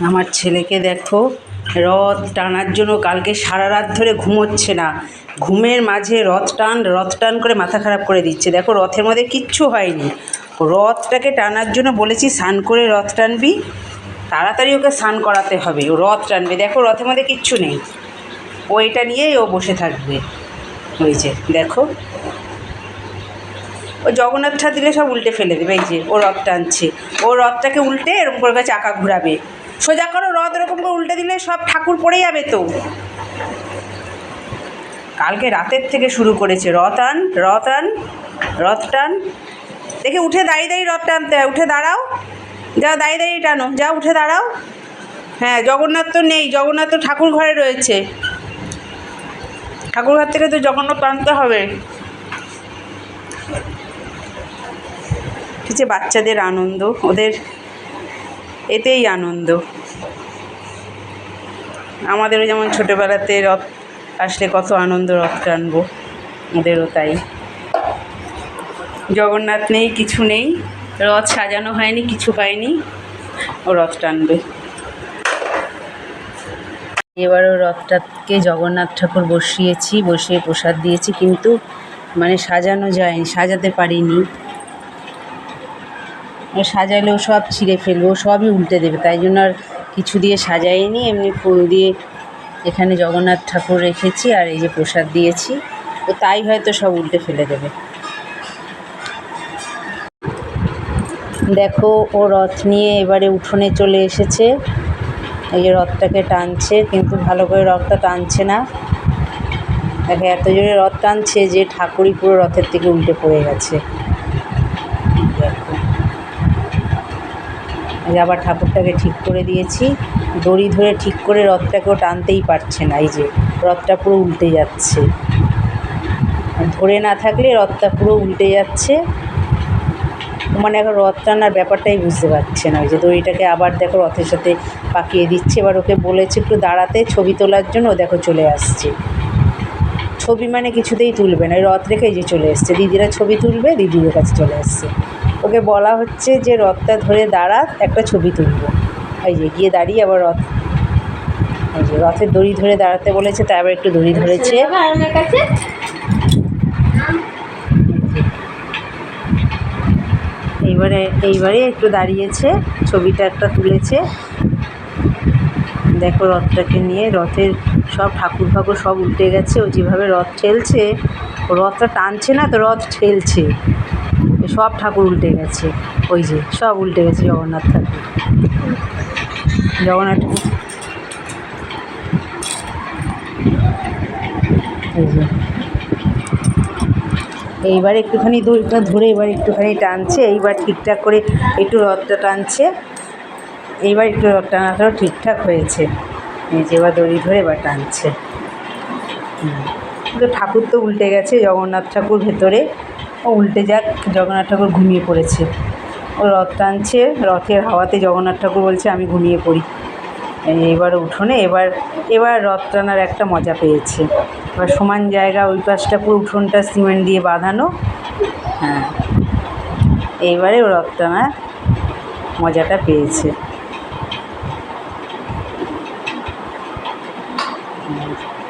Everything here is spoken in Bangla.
আমার ছেলেকে দেখো, রথ টানার জন্য কালকে সারা রাত ধরে ঘুমোচ্ছে না। ঘুমের মাঝে রথ টান রথ টান করে মাথা খারাপ করে দিচ্ছে। দেখো, রথের মধ্যে কিচ্ছু হয়নি। রথটাকে টানার জন্য বলেছি, স্নান করে রথ টানবি, তাড়াতাড়ি ওকে স্নান করাতে হবে। ও রথ টানবে। দেখো, রথের মধ্যে কিচ্ছু নেই। ও এটা নিয়েই ও বসে থাকবে। যে, দেখো। ও জগন্নাথ দিলে সব উল্টে ফেলে দেবে। এই যে, ও রথ টানছে। ও রথটাকে উল্টে এরকম করে চাকা ঘুরাবে। সোজা করো, রথ এরকম করে উল্টে দিলে সব ঠাকুর পড়ে যাবে তো। কালকে রাতের থেকে শুরু করেছে, রথ আন, রথ টান। দেখে, উঠে দাঁড়িয়ে দাঁড়িয়ে রথ টানতে হয়, উঠে দাঁড়াও। যাও দাঁড়িয়ে দাঁড়িয়ে টানো, যা উঠে দাঁড়াও। হ্যাঁ জগন্নাথ তো নেই, জগন্নাথ তো ঠাকুর ঘরে রয়েছে। ঠাকুর ঘর থেকে তো জগন্নাথ টানতে হবে। আছে বাচ্চাদের আনন্দ, ওদের এতেই আনন্দ। আমাদেরও যেমন ছোটোবেলাতে রথ আসলে কত আনন্দ রথ টানবো ওদেরও তাই। জগন্নাথ নেই, কিছু নেই, রথ সাজানো হয়নি, কিছু পায়নি ও রথ টানবে। এবারও রথটাকে জগন্নাথ ঠাকুর বসিয়েছি, বসিয়ে প্রসাদ দিয়েছি, কিন্তু মানে সাজানো যায়নি, সাজাতে পারিনি। সাজালেও সব ছিঁড়ে ফেলবে, ও সবই উল্টে দেবে, তাই জন্য আর কিছু দিয়ে সাজাইনি এমনি ফুল দিয়ে এখানে জগন্নাথ ঠাকুর রেখেছি আর এই যে প্রসাদ দিয়েছি ও তাই হয়তো সব উল্টে ফেলে দেবে। দেখো, ও রথ নিয়ে এবারে উঠোনে চলে এসেছে, এই যে রথটাকে টানছে, কিন্তু ভালো করে রথটা টানছে না। দেখো, এত জোরে রথ টানছে যে ঠাকুরই পুরো রথের থেকে উল্টে পড়ে গেছে। দেখো। যে আবার ঠাকুরটাকে ঠিক করে দিয়েছি। দড়ি ধরে ঠিক করে রথটাকেও টানতেই পারছে না, এই যে রথটা পুরো উল্টে যাচ্ছে। ধরে না থাকলে রথটা পুরো উল্টে যাচ্ছে। মানে এখন রথ টানার ব্যাপারটাই বুঝতে পারছে না, ওই যে দড়িটাকে আবার দেখো রথের সাথে পাকিয়ে দিচ্ছে। এবার ওকে বলেছে একটু দাঁড়াতে, ছবি তোলার জন্য ও দেখো চলে আসছে। ছবি মানে কিছুতেই তুলবে না, ওই রথ রেখে যে চলে এসছে। দিদিরা ছবি তুলবে, দিদিদের কাছে চলে আসছে ওকে বলা হচ্ছে যে রথটা ধরে দাঁড়া একটা ছবি তুলবো। এই যে গিয়ে দাঁড়িয়ে আবার রথ এই যে রথের দড়ি ধরে দাঁড়াতে বলেছে তাই আবার একটু দড়ি ধরেছে। এইবারে এইবারে একটু দাঁড়িয়েছে ছবিটা একটা তুলেছে। দেখো রথটাকে নিয়ে রথের সব ঠাকুর ফাকুর সব উল্টে গেছে ও যেভাবে রথ ঠেলছে ও রথটা টানছে না তো রথ ঠেলছে। সব ঠাকুর উল্টে গেছে। ওই যে, সব উল্টে গেছে জগন্নাথ ঠাকুর। জগন্নাথ এইবার একটুখানি দড়িটা ধরে এবার একটুখানি টানছে, এইবার ঠিকঠাক করে একটু রথটা টানছে। এইবার একটু রথ টানাটাও ঠিকঠাক হয়েছে। এই যে এবার দড়ি ধরে এবার টানছে। কিন্তু ঠাকুর তো উল্টে গেছে, জগন্নাথ ঠাকুর ভেতরে। ও উল্টে যাক, জগন্নাথ ঠাকুর ঘুমিয়ে পড়েছে। ও রথ টানছে, রথের হাওয়াতে জগন্নাথ ঠাকুর বলছে, আমি ঘুমিয়ে পড়ি। এবার উঠোনে, এবার এবার রথ টানার একটা মজা পেয়েছে। এবার সমান জায়গা, ওই পাশটা পুরো উঠোনটা সিমেন্ট দিয়ে বাঁধানো। হ্যাঁ এইবারে ও রথ টানার মজাটা পেয়েছে। Thank you.